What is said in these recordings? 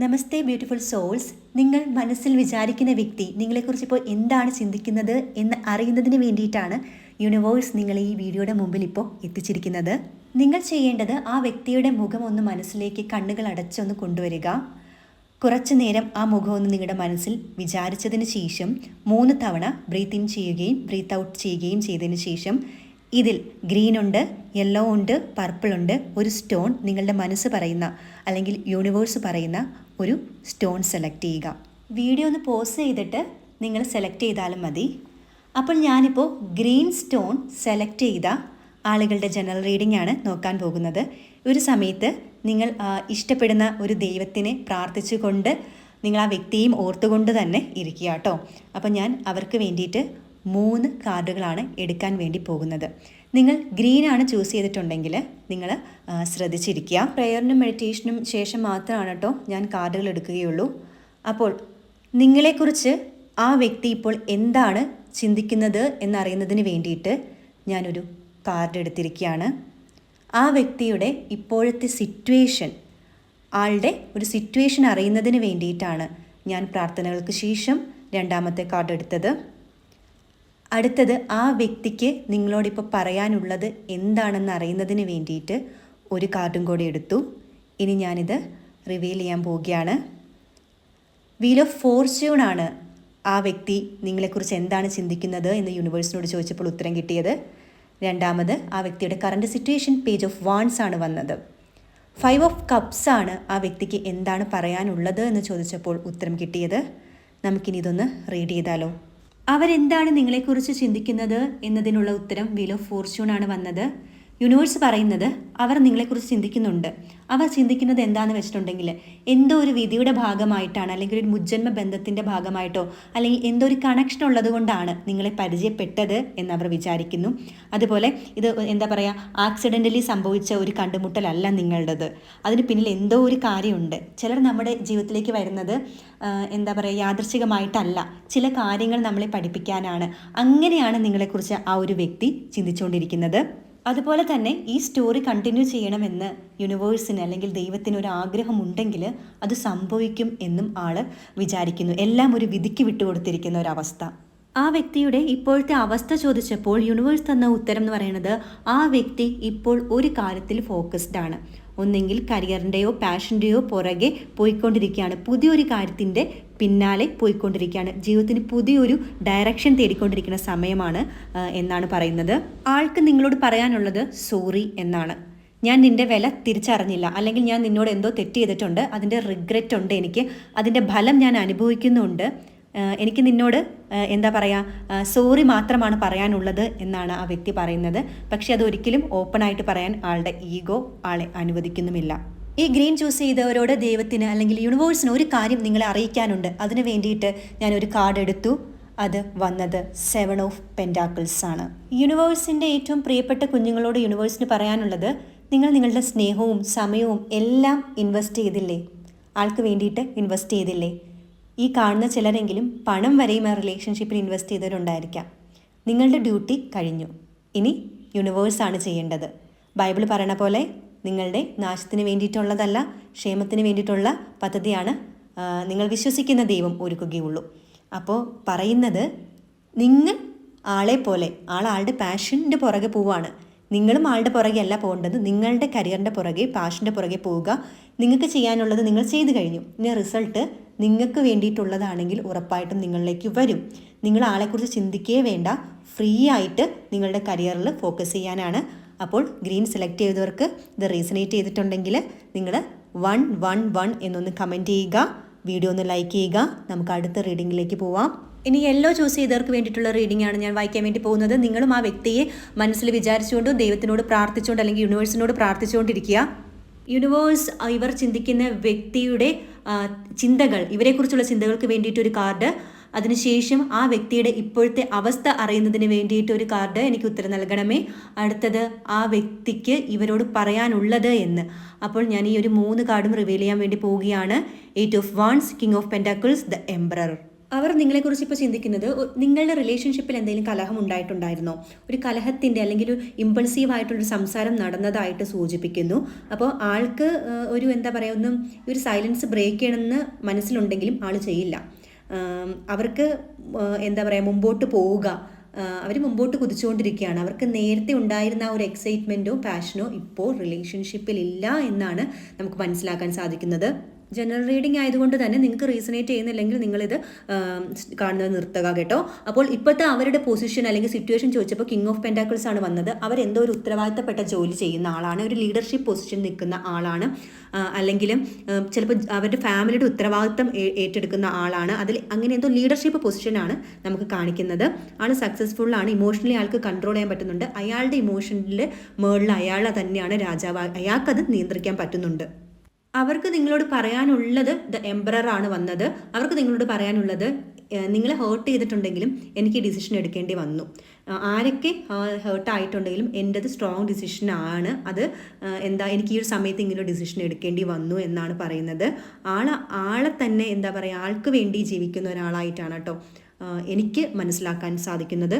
നമസ്തേ beautiful souls നിങ്ങൾ മനസ്സിൽ വിചാരിക്കുന്ന വ്യക്തി നിങ്ങളെക്കുറിച്ച് ഇപ്പോൾ എന്താണ് ചിന്തിക്കുന്നത് എന്ന് അറിയുന്നതിന് വേണ്ടിയിട്ടാണ് യൂണിവേഴ്സ് നിങ്ങളെ ഈ വീഡിയോയുടെ മുമ്പിൽ ഇപ്പോൾ എത്തിച്ചിരിക്കുന്നത്. നിങ്ങൾ ചെയ്യേണ്ടത് ആ വ്യക്തിയുടെ മുഖം ഒന്ന് മനസ്സിലേക്ക് കണ്ണുകൾ അടച്ചൊന്ന് കൊണ്ടുവരിക. കുറച്ചു നേരം ആ മുഖം ഒന്ന് നിങ്ങളുടെ മനസ്സിൽ വിചാരിച്ചതിന് ശേഷം മൂന്ന് തവണ ബ്രീത്ത് ഇൻ ചെയ്യുകയും ബ്രീത്ത് ഔട്ട് ചെയ്യുകയും ചെയ്തതിന് ശേഷം ഇതിൽ ഗ്രീൻ ഉണ്ട് യെല്ലോ ഉണ്ട് പർപ്പിൾ ഉണ്ട് ഒരു സ്റ്റോൺ നിങ്ങളുടെ മനസ്സ് പറയുന്ന അല്ലെങ്കിൽ യൂണിവേഴ്സ് പറയുന്ന ഒരു സ്റ്റോൺ സെലക്ട് ചെയ്യുക. വീഡിയോ ഒന്ന് പോസ് ചെയ്തിട്ട് നിങ്ങൾ സെലക്ട് ചെയ്താലും മതി. അപ്പോൾ ഞാനിപ്പോൾ ഗ്രീൻ സ്റ്റോൺ സെലക്ട് ചെയ്ത ആളുകളുടെ ജനറൽ റീഡിംഗ് ആണ് നോക്കാൻ പോകുന്നത്. ഒരു സമയത്ത് നിങ്ങൾ ഇഷ്ടപ്പെടുന്ന ഒരു ദൈവത്തിനെ പ്രാർത്ഥിച്ചുകൊണ്ട് നിങ്ങൾ ആ വ്യക്തിയും ഓർത്തുകൊണ്ട് തന്നെ ഇരിക്കുക കേട്ടോ. അപ്പോൾ ഞാൻ അവർക്ക് വേണ്ടിയിട്ട് മൂന്ന് കാർഡുകളാണ് എടുക്കാൻ വേണ്ടി പോകുന്നത്. നിങ്ങൾ ഗ്രീനാണ് ചൂസ് ചെയ്തിട്ടുണ്ടെങ്കിൽ നിങ്ങൾ ശ്രദ്ധിച്ചിരിക്കുക. പ്രെയറിനും മെഡിറ്റേഷനും ശേഷം മാത്രമാണ് കേട്ടോ ഞാൻ കാർഡുകൾ എടുക്കുകയുള്ളൂ. അപ്പോൾ നിങ്ങളെക്കുറിച്ച് ആ വ്യക്തി ഇപ്പോൾ എന്താണ് ചിന്തിക്കുന്നത് എന്നറിയുന്നതിന് വേണ്ടിയിട്ട് ഞാനൊരു കാർഡ് എടുത്തിരിക്കുകയാണ്. ആ വ്യക്തിയുടെ ഇപ്പോഴത്തെ സിറ്റുവേഷൻ ആളുടെ ഒരു സിറ്റുവേഷൻ അറിയുന്നതിന് വേണ്ടിയിട്ടാണ് ഞാൻ പ്രാർത്ഥനകൾക്ക് ശേഷം രണ്ടാമത്തെ കാർഡ് എടുത്തത്. അടുത്തത് ആ വ്യക്തിക്ക് നിങ്ങളോടിപ്പോൾ പറയാനുള്ളത് എന്താണെന്ന് അറിയുന്നതിന് വേണ്ടിയിട്ട് ഒരു കാർഡും കൂടി എടുത്തു. ഇനി ഞാനിത് റിവീൽ ചെയ്യാൻ പോവുകയാണ്. വീൽ ഓഫ് ഫോർച്യൂൺ ആണ് ആ വ്യക്തി നിങ്ങളെക്കുറിച്ച് എന്താണ് ചിന്തിക്കുന്നത് എന്ന് യൂണിവേഴ്സിനോട് ചോദിച്ചപ്പോൾ ഉത്തരം കിട്ടിയത്. രണ്ടാമത് ആ വ്യക്തിയുടെ current situation page of wands ആണ് വന്നത്. ഫൈവ് ഓഫ് കപ്സ് ആണ് ആ വ്യക്തിക്ക് എന്താണ് പറയാനുള്ളത് എന്ന് ചോദിച്ചപ്പോൾ ഉത്തരം കിട്ടിയത്. നമുക്കിനി ഇതൊന്ന് റീഡ് ചെയ്താലോ? അവരെന്താണ് നിങ്ങളെക്കുറിച്ച് ചിന്തിക്കുന്നത് എന്നതിനുള്ള ഉത്തരം വീൽ ഓഫ് ഫോർച്യൂൺ ആണ് വന്നത്. യൂണിവേഴ്സ് പറയുന്നത് അവർ നിങ്ങളെക്കുറിച്ച് ചിന്തിക്കുന്നുണ്ട്. അവർ ചിന്തിക്കുന്നത് എന്താണെന്ന് വെച്ചിട്ടുണ്ടെങ്കിൽ എന്തോ ഒരു വിധിയുടെ ഭാഗമായിട്ടാണ് അല്ലെങ്കിൽ ഒരു മുജ്ജന്മ ബന്ധത്തിന്റെ ഭാഗമായിട്ടോ അല്ലെങ്കിൽ എന്തോ ഒരു കണക്ഷൻ ഉള്ളത് കൊണ്ടാണ് നിങ്ങളെ പരിചയപ്പെട്ടത് എന്ന് അവർ വിചാരിക്കുന്നു. അതുപോലെ ഇത് എന്താ പറയുക ആക്സിഡന്റലി സംഭവിച്ച ഒരു കണ്ടുമുട്ടലല്ല നിങ്ങളുടേത്. അതിന് പിന്നിൽ എന്തോ ഒരു കാര്യമുണ്ട്. ചിലർ നമ്മുടെ ജീവിതത്തിലേക്ക് വരുന്നത് എന്താ പറയുക യാദൃശികമായിട്ടല്ല ചില കാര്യങ്ങൾ നമ്മളെ പഠിപ്പിക്കാനാണ്. അങ്ങനെയാണ് നിങ്ങളെക്കുറിച്ച് ആ ഒരു വ്യക്തി ചിന്തിച്ചുകൊണ്ടിരിക്കുന്നത്. അതുപോലെ തന്നെ ഈ സ്റ്റോറി കണ്ടിന്യൂ ചെയ്യണമെന്ന് യൂണിവേഴ്സിന് അല്ലെങ്കിൽ ദൈവത്തിന് ഒരു ആഗ്രഹമുണ്ടെങ്കിൽ അത് സംഭവിക്കും എന്നും ആൾ വിചാരിക്കുന്നു. എല്ലാം ഒരു വിധിക്ക് വിട്ടുകൊടുത്തിരിക്കുന്ന ഒരവസ്ഥ. ആ വ്യക്തിയുടെ ഇപ്പോഴത്തെ അവസ്ഥ ചോദിച്ചപ്പോൾ യൂണിവേഴ്സ് തന്ന ഉത്തരം എന്ന് പറയുന്നത് ആ വ്യക്തി ഇപ്പോൾ ഒരു കാര്യത്തിൽ ഫോക്കസ്ഡ് ആണ്. ഒന്നെങ്കിൽ കരിയറിന്റെയോ പാഷന്റെയോ പുറകെ പോയിക്കൊണ്ടിരിക്കുകയാണ്. പുതിയൊരു കാര്യത്തിന്റെ പിന്നാലെ പോയിക്കൊണ്ടിരിക്കുകയാണ്. ജീവിതത്തിന് പുതിയൊരു ഡയറക്ഷൻ തേടിക്കൊണ്ടിരിക്കുന്ന സമയമാണ് എന്നാണ് പറയുന്നത്. ആൾക്ക് നിങ്ങളോട് പറയാനുള്ളത് സോറി എന്നാണ്. ഞാൻ നിന്റെ വില തിരിച്ചറിഞ്ഞില്ല. അല്ലെങ്കിൽ ഞാൻ നിന്നോട് എന്തോ തെറ്റ് ചെയ്തിട്ടുണ്ട്. അതിന്റെ റിഗ്രറ്റ് ഉണ്ട് എനിക്ക്. അതിന്റെ ഫലം ഞാൻ അനുഭവിക്കുന്നുണ്ട്. എനിക്ക് നിന്നോട് എന്താ പറയുക സോറി മാത്രമാണ് പറയാനുള്ളത് എന്നാണ് ആ വ്യക്തി പറയുന്നത്. പക്ഷെ അതൊരിക്കലും ഓപ്പൺ ആയിട്ട് പറയാൻ ആളുടെ ഈഗോ ആളെ അനുവദിക്കുന്നുമില്ല. ഈ ഗ്രീൻ ചൂസ് ചെയ്തവരോട് ദൈവത്തിന് അല്ലെങ്കിൽ യൂണിവേഴ്സിന് ഒരു കാര്യം നിങ്ങളെ അറിയിക്കാനുണ്ട്. അതിന് വേണ്ടിയിട്ട് ഞാൻ ഒരു കാർഡ് എടുത്തു. അത് വന്നത് സെവൻ ഓഫ് പെന്റാക്കിൾസ് ആണ്. യൂണിവേഴ്സിന്റെ ഏറ്റവും പ്രിയപ്പെട്ട കുഞ്ഞുങ്ങളോട് യൂണിവേഴ്സിന് പറയാനുള്ളത് നിങ്ങൾ നിങ്ങളുടെ സ്നേഹവും സമയവും എല്ലാം ഇൻവെസ്റ്റ് ചെയ്തില്ലേ? ആൾക്ക് വേണ്ടിയിട്ട് ഇൻവെസ്റ്റ് ചെയ്തില്ലേ? ഈ കാണുന്ന ചിലരെങ്കിലും പണം വരെയും ആ റിലേഷൻഷിപ്പിൽ ഇൻവെസ്റ്റ് ചെയ്തവരുണ്ടായിരിക്കാം. നിങ്ങളുടെ ഡ്യൂട്ടി കഴിഞ്ഞു. ഇനി യൂണിവേഴ്സാണ് ചെയ്യേണ്ടത്. ബൈബിൾ പറയണ പോലെ നിങ്ങളുടെ നാശത്തിന് വേണ്ടിയിട്ടുള്ളതല്ല ക്ഷേമത്തിന് വേണ്ടിയിട്ടുള്ള പദ്ധതിയാണ് നിങ്ങൾ വിശ്വസിക്കുന്ന ദൈവം ഒരുക്കുകയുള്ളൂ. അപ്പോൾ പറയുന്നത് നിങ്ങൾ ആളെ പോലെ ആൾ ആളുടെ പാഷന്റെ പുറകെ പോവാണ് നിങ്ങളും ആളുടെ പുറകെ അല്ല പോകേണ്ടത്. നിങ്ങളുടെ കരിയറിന്റെ പുറകെ പാഷന്റെ പുറകെ പോവുക. നിങ്ങൾക്ക് ചെയ്യാനുള്ളത് നിങ്ങൾ ചെയ്തു കഴിഞ്ഞു. ഇനി റിസൾട്ട് നിങ്ങൾക്ക് വേണ്ടിയിട്ടുള്ളതാണെങ്കിൽ ഉറപ്പായിട്ടും നിങ്ങളിലേക്ക് വരും. നിങ്ങൾ ആളെക്കുറിച്ച് ചിന്തിക്കേ വേണ്ട. ഫ്രീ ആയിട്ട് നിങ്ങളുടെ കരിയറിൽ ഫോക്കസ് ചെയ്യാനാണ്. അപ്പോൾ ഗ്രീൻ സെലക്ട് ചെയ്തവർക്ക് ഇത് റീസണേറ്റ് ചെയ്തിട്ടുണ്ടെങ്കിൽ നിങ്ങൾ വൺ വൺ വൺ എന്നൊന്ന് കമന്റ് ചെയ്യുക. വീഡിയോ ഒന്ന് ലൈക്ക് ചെയ്യുക. നമുക്ക് അടുത്ത റീഡിങ്ങിലേക്ക് പോവാം. ഇനി യെല്ലോ ചൂസ് ചെയ്തവർക്ക് വേണ്ടിയിട്ടുള്ള റീഡിംഗ് ആണ് ഞാൻ വായിക്കാൻ വേണ്ടി പോകുന്നത്. നിങ്ങളും ആ വ്യക്തിയെ മനസ്സിൽ വിചാരിച്ചുകൊണ്ടും ദൈവത്തിനോട് പ്രാർത്ഥിച്ചുകൊണ്ട് അല്ലെങ്കിൽ യൂണിവേഴ്സിനോട് പ്രാർത്ഥിച്ചുകൊണ്ടിരിക്കുക. യൂണിവേഴ്സ് ഇവർ ചിന്തിക്കുന്ന വ്യക്തിയുടെ ചിന്തകൾ ഇവരെക്കുറിച്ചുള്ള ചിന്തകൾക്ക് വേണ്ടിയിട്ട് ഒരു കാർഡ്. അതിനുശേഷം ആ വ്യക്തിയുടെ ഇപ്പോഴത്തെ അവസ്ഥ അറിയുന്നതിന് വേണ്ടിയിട്ട് ഒരു കാർഡ് എനിക്ക് ഉത്തരം നൽകണമേ. അടുത്തത് ആ വ്യക്തിക്ക് ഇവരോട് പറയാനുള്ളത് എന്ന്. അപ്പോൾ ഞാൻ ഈ ഒരു മൂന്ന് കാർഡും റിവീൽ ചെയ്യാൻ വേണ്ടി പോവുകയാണ്. Eight of wands king of pentacles the emperor അവർ നിങ്ങളെക്കുറിച്ച് ഇപ്പോൾ ചിന്തിക്കുന്നത് നിങ്ങളുടെ റിലേഷൻഷിപ്പിൽ എന്തെങ്കിലും കലഹം ഉണ്ടായിട്ടുണ്ടായിരുന്നോ? ഒരു കലഹത്തിന്റെ അല്ലെങ്കിൽ ഒരു ഇമ്പൾസീവ് ആയിട്ടുള്ളൊരു സംസാരം നടന്നതായിട്ട് സൂചിപ്പിക്കുന്നു. അപ്പോൾ ആൾക്ക് ഒരു എന്താ പറയുക ഒന്നും ഒരു സൈലൻസ് ബ്രേക്ക് ചെയ്യണമെന്ന് മനസ്സിലുണ്ടെങ്കിലും ആൾ ചെയ്യില്ല. അവർക്ക് എന്താ പറയുക മുമ്പോട്ട് പോവുക. അവർ മുമ്പോട്ട് കുതിച്ചുകൊണ്ടിരിക്കുകയാണ്. അവർക്ക് നേരത്തെ ഉണ്ടായിരുന്ന ആ ഒരു എക്സൈറ്റ്മെന്റോ പാഷനോ ഇപ്പോൾ റിലേഷൻഷിപ്പിൽ ഇല്ല എന്നാണ് നമുക്ക് മനസ്സിലാക്കാൻ സാധിക്കുന്നത്. ജനറൽ റീഡിംഗ് ആയതുകൊണ്ട് തന്നെ നിങ്ങൾക്ക് റീസണേറ്റ് ചെയ്യുന്നില്ലെങ്കിൽ നിങ്ങളിത് കാണുന്നത് നിർത്തുക കേട്ടോ. അപ്പോൾ ഇപ്പോഴത്തെ അവരുടെ പൊസിഷൻ അല്ലെങ്കിൽ സിറ്റുവേഷൻ ചോദിച്ചപ്പോൾ കിങ് ഓഫ് പെന്റാക്കിൾസ് ആണ് വന്നത്. അവർ എന്തോ ഒരു ഉത്തരവാദിത്തപ്പെട്ട ജോലി ചെയ്യുന്ന ആളാണ്. ഒരു ലീഡർഷിപ്പ് പൊസിഷൻ നിൽക്കുന്ന ആളാണ്. അല്ലെങ്കിൽ ചിലപ്പോൾ അവരുടെ ഫാമിലിയുടെ ഉത്തരവാദിത്തം ഏറ്റെടുക്കുന്ന ആളാണ്. അതിൽ അങ്ങനെ എന്തോ ലീഡർഷിപ്പ് പൊസിഷനാണ് നമുക്ക് കാണിക്കുന്നത്. ആൾ സക്സസ്ഫുൾ ആണ്. ഇമോഷണലി ആൾക്ക് കൺട്രോൾ ചെയ്യാൻ പറ്റുന്നുണ്ട്. അയാളുടെ ഇമോഷനിൽ മേളിൽ അയാൾ തന്നെയാണ് രാജാവ്. അയാൾക്കത് നിയന്ത്രിക്കാൻ പറ്റുന്നുണ്ട്. അവർക്ക് നിങ്ങളോട് പറയാനുള്ളത് ദ എംബ്രർ ആണ് വന്നത്. അവർക്ക് നിങ്ങളോട് പറയാനുള്ളത് നിങ്ങളെ ഹേർട്ട് ചെയ്തിട്ടുണ്ടെങ്കിലും എനിക്ക് ഡിസിഷൻ എടുക്കേണ്ടി വന്നു. ആരൊക്കെ ഹേർട്ട് ആയിട്ടുണ്ടെങ്കിലും എന്റെത് സ്ട്രോങ് ഡിസിഷനാണ് അത് എന്താ എനിക്ക് ഈ ഒരു സമയത്ത് ഇങ്ങനെ ഡിസിഷൻ എടുക്കേണ്ടി വന്നു എന്നാണ് പറയുന്നത്. ആളെ ആളെ തന്നെ എന്താ പറയുക ആൾക്ക് വേണ്ടി ജീവിക്കുന്ന ഒരാളായിട്ടാണ് കേട്ടോ എനിക്ക് മനസ്സിലാക്കാൻ സാധിക്കുന്നത്.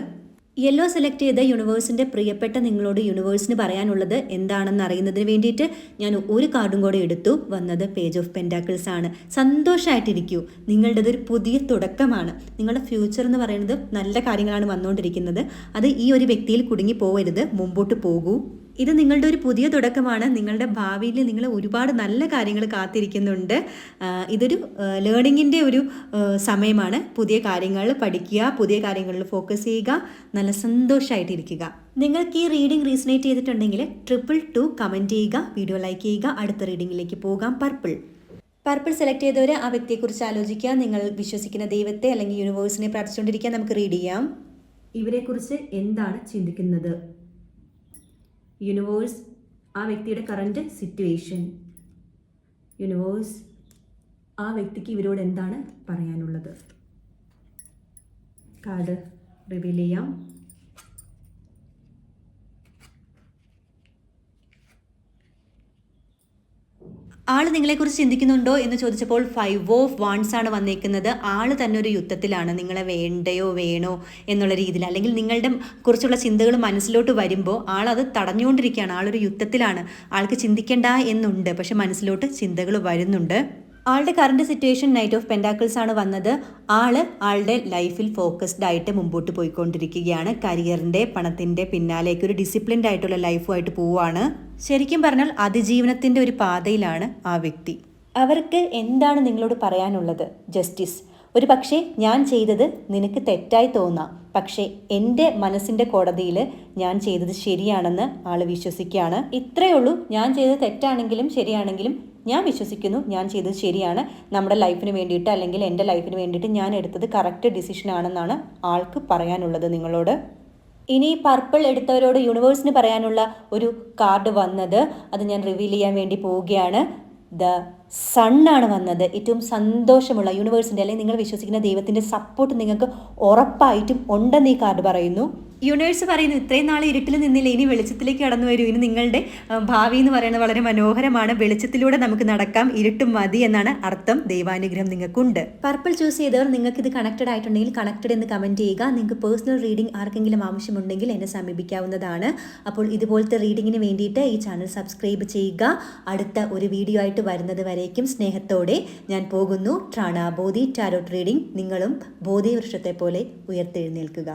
യെല്ലോ സെലക്ട് ചെയ്ത യൂണിവേഴ്സിന്റെ പ്രിയപ്പെട്ട നിങ്ങളോട് യൂണിവേഴ്സിന് പറയാനുള്ളത് എന്താണെന്ന് അറിയുന്നതിന് വേണ്ടിയിട്ട് ഞാൻ ഒരു കാർഡും കൂടെ എടുത്തു. വന്നത് പേജ് ഓഫ് പെന്റാക്കിൾസ് ആണ്. സന്തോഷമായിട്ടിരിക്കൂ നിങ്ങളുടേത് ഒരു പുതിയ തുടക്കമാണ്. നിങ്ങളുടെ ഫ്യൂച്ചർ എന്ന് പറയുന്നത് നല്ല കാര്യങ്ങളാണ് വന്നുകൊണ്ടിരിക്കുന്നത്. അത് ഈ ഒരു വ്യക്തിയിൽ കുടുങ്ങി പോവരുത്. മുമ്പോട്ട് പോകൂ. ഇത് നിങ്ങളുടെ ഒരു പുതിയ തുടക്കമാണ്. നിങ്ങളുടെ ഭാവിയിൽ നിങ്ങൾ ഒരുപാട് നല്ല കാര്യങ്ങൾ കാത്തിരിക്കുന്നുണ്ട്. ഇതൊരു ലേണിങ്ങിന്റെ ഒരു സമയമാണ്. പുതിയ കാര്യങ്ങൾ പഠിക്കുക പുതിയ കാര്യങ്ങളിൽ ഫോക്കസ് ചെയ്യുക നല്ല സന്തോഷമായിട്ടിരിക്കുക നിങ്ങൾക്ക് ഈ റീഡിംഗ് റീസണേറ്റ് ചെയ്തിട്ടുണ്ടെങ്കിൽ ട്രിപ്പിൾ ടു കമന്റ് ചെയ്യുക വീഡിയോ ലൈക്ക് ചെയ്യുക അടുത്ത റീഡിങ്ങിലേക്ക് പോകാം. പർപ്പിൾ പർപ്പിൾ സെലക്ട് ചെയ്തവർ ആ വ്യക്തിയെക്കുറിച്ച് ആലോചിക്കുക. നിങ്ങൾ വിശ്വസിക്കുന്ന ദൈവത്തെ അല്ലെങ്കിൽ യൂണിവേഴ്സിനെ പ്രാർത്ഥിച്ചുകൊണ്ടിരിക്കുക. നമുക്ക് റീഡ് ചെയ്യാം. ഇവരെക്കുറിച്ച് എന്താണ് ചിന്തിക്കുന്നത്? യൂണിവേഴ്സ് ആ വ്യക്തിയുടെ കറന്റ് സിറ്റുവേഷൻ യൂണിവേഴ്സ് ആ വ്യക്തിക്ക് ഇവരോട് എന്താണ് പറയാനുള്ളത്? കാർഡ് റിവീൽ ചെയ്യാം. ആൾ നിങ്ങളെക്കുറിച്ച് ചിന്തിക്കുന്നുണ്ടോ എന്ന് ചോദിച്ചപ്പോൾ ഫൈവ് ഓഫ് വാൺസ് ആണ് വന്നേക്കുന്നത്. ആൾ തന്നെ ഒരു യുദ്ധത്തിലാണ്. നിങ്ങളെ വേണ്ടയോ വേണോ എന്നുള്ള രീതിയിൽ. അല്ലെങ്കിൽ നിങ്ങളുടെ കുറിച്ചുള്ള ചിന്തകൾ മനസ്സിലോട്ട് വരുമ്പോൾ ആളത് തടഞ്ഞുകൊണ്ടിരിക്കുകയാണ്. ആളൊരു യുദ്ധത്തിലാണ്. ആൾക്ക് ചിന്തിക്കേണ്ട എന്നുണ്ട്. പക്ഷെ മനസ്സിലോട്ട് ചിന്തകൾ വരുന്നുണ്ട്. ആളുടെ current situation knight of pentacles ആണ് വന്നത്. ആൾ ആളുടെ ലൈഫിൽ ഫോക്കസ്ഡ് ആയിട്ട് മുമ്പോട്ട് പോയിക്കൊണ്ടിരിക്കുകയാണ്. കരിയറിന്റെ പണത്തിന്റെ പിന്നാലേക്ക് ഒരു ഡിസിപ്ലിൻഡ് ആയിട്ടുള്ള ലൈഫുമായിട്ട് പോവുകയാണ് ശരിക്കും പറഞ്ഞാൽ അതിജീവനത്തിന്റെ ഒരു പാതയിലാണ് ആ വ്യക്തി. അവർക്ക് എന്താണ് നിങ്ങളോട് പറയാനുള്ളത്? ജസ്റ്റിസ് ഒരു പക്ഷേ ഞാൻ ചെയ്തത് നിനക്ക് തെറ്റായി തോന്നാം. പക്ഷേ എന്റെ മനസ്സിന്റെ കോടതിയിൽ ഞാൻ ചെയ്തത് ശരിയാണെന്ന് ആൾ വിശ്വസിക്കുകയാണ്. ഇത്രയേ ഉള്ളൂ. ഞാൻ ചെയ്തത് തെറ്റാണെങ്കിലും ശരിയാണെങ്കിലും ഞാൻ വിശ്വസിക്കുന്നു ഞാൻ ചെയ്തത് ശരിയാണ്. നമ്മുടെ ലൈഫിന് വേണ്ടിയിട്ട് അല്ലെങ്കിൽ എന്റെ ലൈഫിന് വേണ്ടിയിട്ട് ഞാൻ എടുത്തത് കറക്റ്റ് ഡിസിഷൻ ആണെന്നാണ് ആൾക്ക് പറയാനുള്ളത് നിങ്ങളോട്. ഇനി പർപ്പിൾ എടുത്തവരോട് യൂണിവേഴ്സിന് പറയാനുള്ള ഒരു കാർഡ് വന്നത് അത് ഞാൻ റിവീൽ ചെയ്യാൻ വേണ്ടി പോവുകയാണ്. ദ സണ്ണാണ് വന്നത്. ഏറ്റവും സന്തോഷമുള്ള യൂണിവേഴ്സിന്റെ അല്ലെങ്കിൽ നിങ്ങൾ വിശ്വസിക്കുന്ന ദൈവത്തിന്റെ സപ്പോർട്ട് നിങ്ങൾക്ക് ഉറപ്പായിട്ടും ഉണ്ടെന്ന് ഈ കാർഡ് പറയുന്നു. യൂണിവേഴ്സ് പറയുന്നു ഇത്രയും നാൾ ഇരുട്ടിൽ നിന്നില്ല? ഇനി വെളിച്ചത്തിലേക്ക് കടന്നു വരൂ. ഇനി നിങ്ങളുടെ ഭാവി എന്ന് പറയുന്നത് വളരെ മനോഹരമാണ്. വെളിച്ചത്തിലൂടെ നമുക്ക് നടക്കാം. ഇരുട്ടും മതി എന്നാണ് അർത്ഥം. ദൈവാനുഗ്രഹം നിങ്ങൾക്കുണ്ട്. പർപ്പിൾ ചൂസ് ചെയ്തവർ നിങ്ങൾക്ക് ഇത് കണക്റ്റഡ് ആയിട്ടുണ്ടെങ്കിൽ കണക്റ്റഡ് എന്ന് കമന്റ് ചെയ്യുക. നിങ്ങൾക്ക് പേഴ്സണൽ റീഡിംഗ് ആർക്കെങ്കിലും ആവശ്യമുണ്ടെങ്കിൽ എന്നെ സമീപിക്കാവുന്നതാണ്. അപ്പോൾ ഇതുപോലത്തെ റീഡിങ്ങിന് വേണ്ടിയിട്ട് ഈ ചാനൽ സബ്സ്ക്രൈബ് ചെയ്യുക. അടുത്ത ഒരു വീഡിയോ ആയിട്ട് വരുന്നത് വരേക്കും സ്നേഹത്തോടെ ഞാൻ പോകുന്നു. ട്രാണ ബോധി ടാരോട്ട് റീഡിംഗ് നിങ്ങളും ബോധി വൃക്ഷത്തെ പോലെ ഉയർത്തെഴുന്നേൽക്കുക.